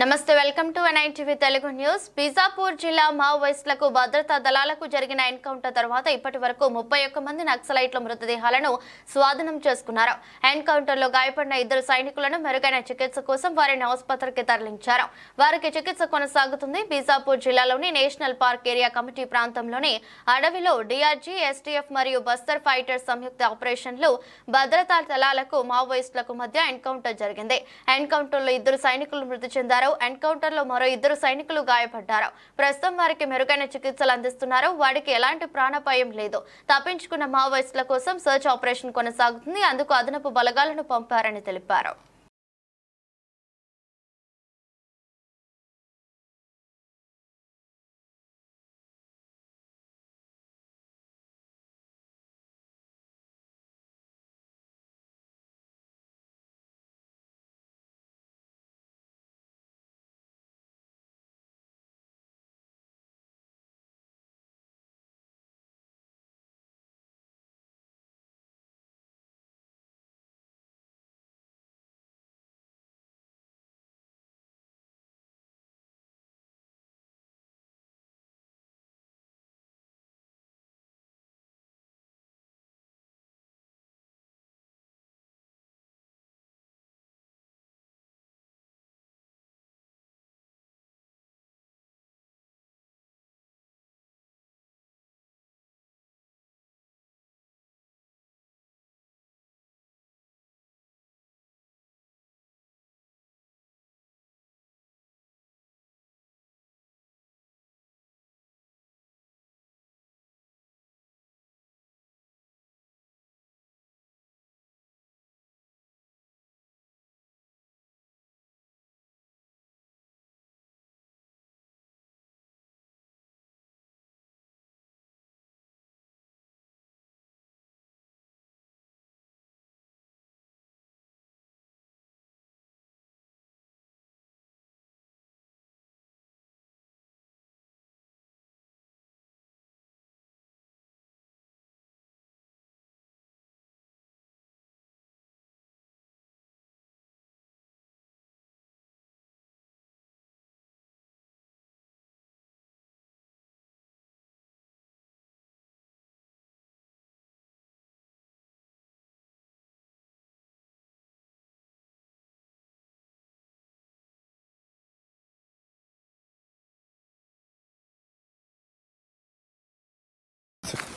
నమస్తే welcome to NI TV Telugu news. Bijapur జిల్లా మావోయిస్టులకు భద్రతా దళాలకు జరిగిన ఎన్కౌంటర్ తర్వాత ఇప్పటి వరకు ముప్పై ఒక్క మంది నక్సలైట్ల మృతదేహాలను స్వాధీనం చేసుకున్నారు. ఎన్కౌంటర్లో గాయపడిన ఇద్దరు సైనికులను మెరుగైన చికిత్స కోసం వారిని ఆసుపత్రికి తరలించారు. వారికి చికిత్స కొనసాగుతుంది. బీజాపూర్ జిల్లాలోని నేషనల్ పార్క్ ఏరియా కమిటీ ప్రాంతంలోని అడవిలో డిఆర్జీ ఎస్టీఎఫ్ మరియు బస్తర్ ఫైటర్స్ సంయుక్త ఆపరేషన్లు భద్రతా దళాలకు మావోయిస్టులకు మధ్య ఎన్కౌంటర్ జరిగింది. ఎన్కౌంటర్లో ఇద్దరు సైనికులు మృతి చెందారు. ఎన్కౌంటర్లో మరో ఇద్దరు సైనికులు గాయపడ్డారు. ప్రస్తుతం వారికి మెరుగైన చికిత్సలు అందిస్తున్నారు. వారికి ఎలాంటి ప్రాణాపాయం లేదు. తప్పించుకున్న మావోయిస్టుల కోసం సర్చ్ ఆపరేషన్ కొనసాగుతుంది. అందుకు అదనపు బలగాలను పంపారని తెలిపారు.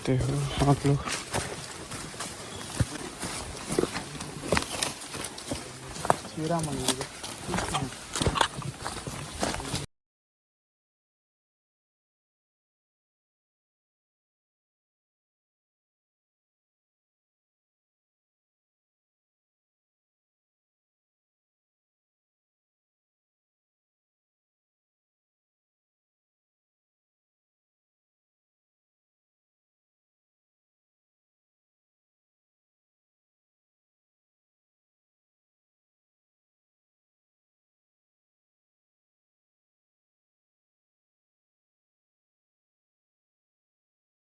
सकते हो आप लोग श्री राम मंदिर